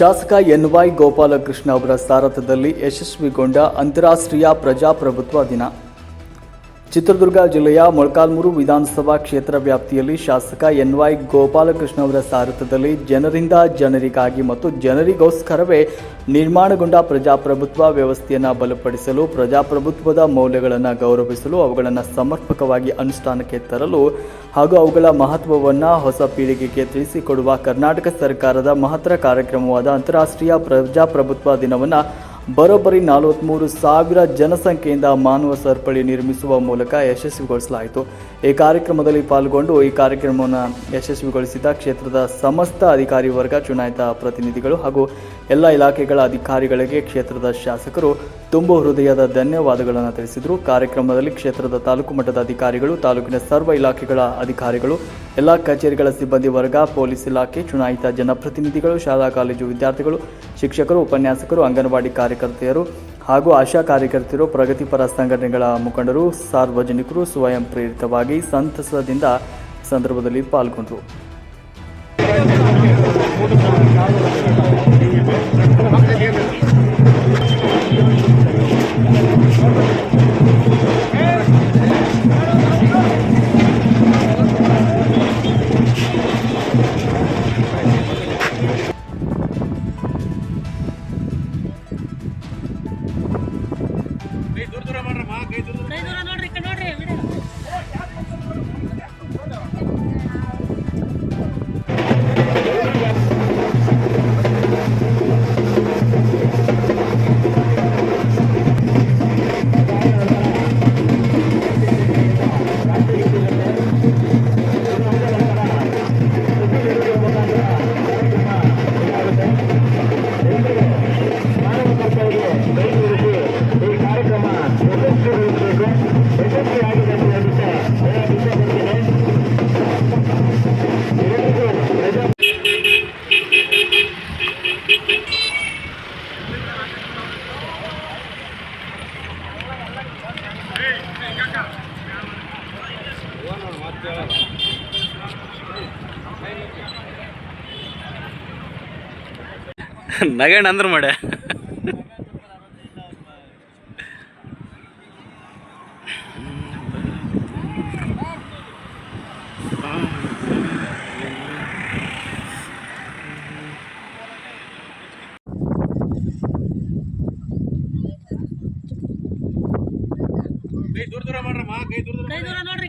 ಶಾಸಕ ಎನ್ವೈ ಗೋಪಾಲಕೃಷ್ಣ ಅವರ ಸಾರಥ್ಯದಲ್ಲಿ ಯಶಸ್ವಿಗೊಂಡ ಅಂತಾರಾಷ್ಟ್ರೀಯ ಪ್ರಜಾಪ್ರಭುತ್ವ ದಿನ. ಚಿತ್ರದುರ್ಗ ಜಿಲ್ಲೆಯ ಮೊಳಕಾಲ್ಮೂರು ವಿಧಾನಸಭಾ ಕ್ಷೇತ್ರ ವ್ಯಾಪ್ತಿಯಲ್ಲಿ ಶಾಸಕ ಎನ್ವೈ ಗೋಪಾಲಕೃಷ್ಣ ಅವರ ಸಾರಥ್ಯದಲ್ಲಿ ಜನರಿಂದ ಜನರಿಗಾಗಿ ಮತ್ತು ಜನರಿಗೋಸ್ಕರವೇ ನಿರ್ಮಾಣಗೊಂಡ ಪ್ರಜಾಪ್ರಭುತ್ವ ವ್ಯವಸ್ಥೆಯನ್ನು ಬಲಪಡಿಸಲು, ಪ್ರಜಾಪ್ರಭುತ್ವದ ಮೌಲ್ಯಗಳನ್ನು ಗೌರವಿಸಲು, ಅವುಗಳನ್ನು ಸಮರ್ಪಕವಾಗಿ ಅನುಷ್ಠಾನಕ್ಕೆ ತರಲು ಹಾಗೂ ಅವುಗಳ ಮಹತ್ವವನ್ನು ಹೊಸ ಪೀಳಿಗೆಗೆ ತಿಳಿಸಿಕೊಡುವ ಕರ್ನಾಟಕ ಸರ್ಕಾರದ ಮಹತ್ತರ ಕಾರ್ಯಕ್ರಮವಾದ ಅಂತಾರಾಷ್ಟ್ರೀಯ ಪ್ರಜಾಪ್ರಭುತ್ವ ದಿನವನ್ನು ಬರೋಬ್ಬರಿ ನಲವತ್ತ್ಮೂರು ಸಾವಿರ ಜನಸಂಖ್ಯೆಯಿಂದ ಮಾನವ ಸರಪಳಿ ನಿರ್ಮಿಸುವ ಮೂಲಕ ಯಶಸ್ವಿಗೊಳಿಸಲಾಯಿತು. ಈ ಕಾರ್ಯಕ್ರಮದಲ್ಲಿ ಪಾಲ್ಗೊಂಡು ಈ ಕಾರ್ಯಕ್ರಮವನ್ನು ಯಶಸ್ವಿಗೊಳಿಸಿದ ಕ್ಷೇತ್ರದ ಸಮಸ್ತ ಅಧಿಕಾರಿ ವರ್ಗ, ಚುನಾಯಿತ ಪ್ರತಿನಿಧಿಗಳು ಹಾಗೂ ಎಲ್ಲ ಇಲಾಖೆಗಳ ಅಧಿಕಾರಿಗಳಿಗೆ ಕ್ಷೇತ್ರದ ಶಾಸಕರು ತುಂಬು ಹೃದಯದ ಧನ್ಯವಾದಗಳನ್ನು ತಿಳಿಸಿದರು. ಕಾರ್ಯಕ್ರಮದಲ್ಲಿ ಕ್ಷೇತ್ರದ ತಾಲೂಕು ಮಟ್ಟದ ಅಧಿಕಾರಿಗಳು, ತಾಲೂಕಿನ ಸರ್ವ ಇಲಾಖೆಗಳ ಅಧಿಕಾರಿಗಳು ಎಲ್ಲ ಕಚೇರಿಗಳ ಸಿಬ್ಬಂದಿ ವರ್ಗ, ಪೊಲೀಸ್ ಇಲಾಖೆ, ಚುನಾಯಿತ ಜನಪ್ರತಿನಿಧಿಗಳು, ಶಾಲಾ ಕಾಲೇಜು ವಿದ್ಯಾರ್ಥಿಗಳು, ಶಿಕ್ಷಕರು, ಉಪನ್ಯಾಸಕರು, ಅಂಗನವಾಡಿ ಕಾರ್ಯಕರ್ತೆಯರು ಹಾಗೂ ಆಶಾ ಕಾರ್ಯಕರ್ತರು ಪ್ರಗತಿಪರ ಸಂಘಟನೆಗಳ ಮುಖಂಡರು, ಸಾರ್ವಜನಿಕರು ಸ್ವಯಂ ಪ್ರೇರಿತವಾಗಿ ಸಂತಸದಿಂದ ಸಂದರ್ಭದಲ್ಲಿ ಪಾಲ್ಗೊಂಡರು. ¿Qué duran ನಗಣ್ಣ ಅಂದ್ರೆ ಮಾಡ್ಯ ಕೈ ದೂರ ನೋಡ್ರಿ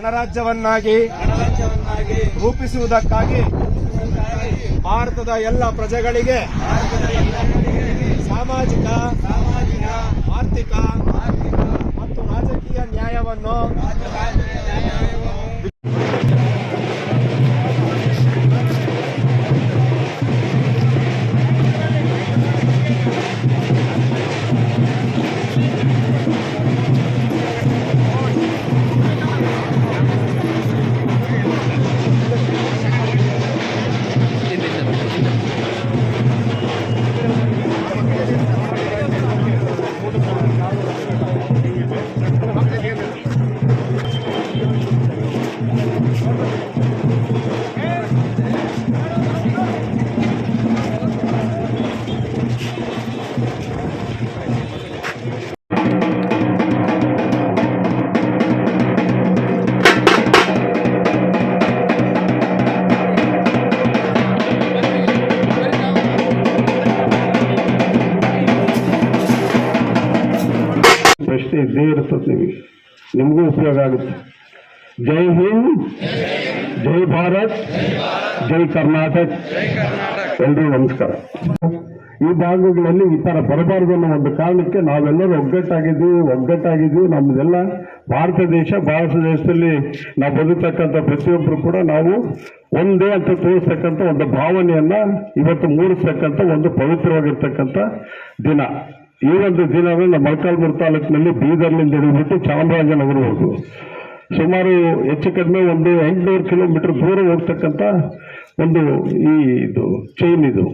ಗಣರಾಜ್ಯವನ್ನಾಗಿ ರೂಪಿಸುವುದಕ್ಕಾಗಿ ಭಾರತದ ಎಲ್ಲ ಪ್ರಜೆಗಳಿಗೆ ಸಾಮಾಜಿಕ ಆರ್ಥಿಕ ಮತ್ತು ರಾಜಕೀಯ ನ್ಯಾಯವನ್ನು ಪ್ರಶ್ನೆ ಇದ್ದೇ ಇರ್ತದೆ ನಿಮಗೆ. ನಿಮಗೂ ಉಪಯೋಗ ಆಗುತ್ತೆ. ಜೈ ಹಿಂದ್, ಜೈ ಭಾರತ್, ಜೈ ಕರ್ನಾಟಕ. ಎಲ್ರಿಗೂ ನಮಸ್ಕಾರ. ಈ ಭಾಗಗಳಲ್ಲಿ ಈ ಥರ ಬರಬಾರ್ದು ಅನ್ನೋ ಒಂದು ಕಾರಣಕ್ಕೆ ನಾವೆಲ್ಲರೂ ಒಗ್ಗಟ್ಟಾಗಿದ್ದೀವಿ ಒಗ್ಗಟ್ಟಾಗಿದ್ದೀವಿ. ನಮ್ಮದೆಲ್ಲ ಭಾರತ ದೇಶ, ಭಾರತ ದೇಶದಲ್ಲಿ ನಾವು ಬದುಕ್ತಕ್ಕಂಥ ಪ್ರತಿಯೊಬ್ಬರು ಕೂಡ ನಾವು ಒಂದೇ ಅಂತ ತೋರಿಸ್ತಕ್ಕಂಥ ಒಂದು ಭಾವನೆಯನ್ನು ಇವತ್ತು ಮೂಡಿಸ್ತಕ್ಕಂಥ ಒಂದು ಪವಿತ್ರವಾಗಿರ್ತಕ್ಕಂಥ ದಿನ. ಈ ಒಂದು ನಮ್ಮ ಮೊಳಕಾಲ್ಮೂರು ತಾಲೂಕಿನಲ್ಲಿ ಬೀದರ್ನಿಂದ ಹಿಡಿದ್ಬಿಟ್ಟು ಚಾಮರಾಜನಗರವರೆಗೂ ಸುಮಾರು ಹೆಚ್ಚು ಕಡಿಮೆ ಒಂದು ಎಂಟುನೂರು ಕಿಲೋಮೀಟರ್ ದೂರ ಹೋಗ್ತಕ್ಕಂಥ ಒಂದು ಈ ಇದು ಚೈನ್ ಇದು.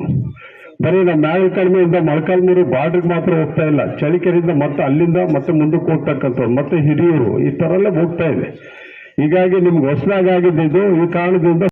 ಬರೀ ನಮ್ಮ ಮ್ಯಾಲ ಕಡಿಮೆಯಿಂದ ಮೊಳಕಾಲ್ಮೂರು ಬಾರ್ಡ್ರಿಗೆ ಮಾತ್ರ ಹೋಗ್ತಾ ಇಲ್ಲ. ಚಳಿಕೆರೆಯಿಂದ ಮತ್ತೆ ಅಲ್ಲಿಂದ ಮತ್ತೆ ಮುಂದಕ್ಕೆ ಹೋಗ್ತಕ್ಕಂಥವ್ರು, ಮತ್ತೆ ಹಿರಿಯೂರು, ಈ ಥರ ಎಲ್ಲ ಹೋಗ್ತಾ ಇದೆ. ಹೀಗಾಗಿ ನಿಮ್ಗೆ ಹೊಸದಾಗಿದ್ದು ಈ ಕಾರಣದಿಂದ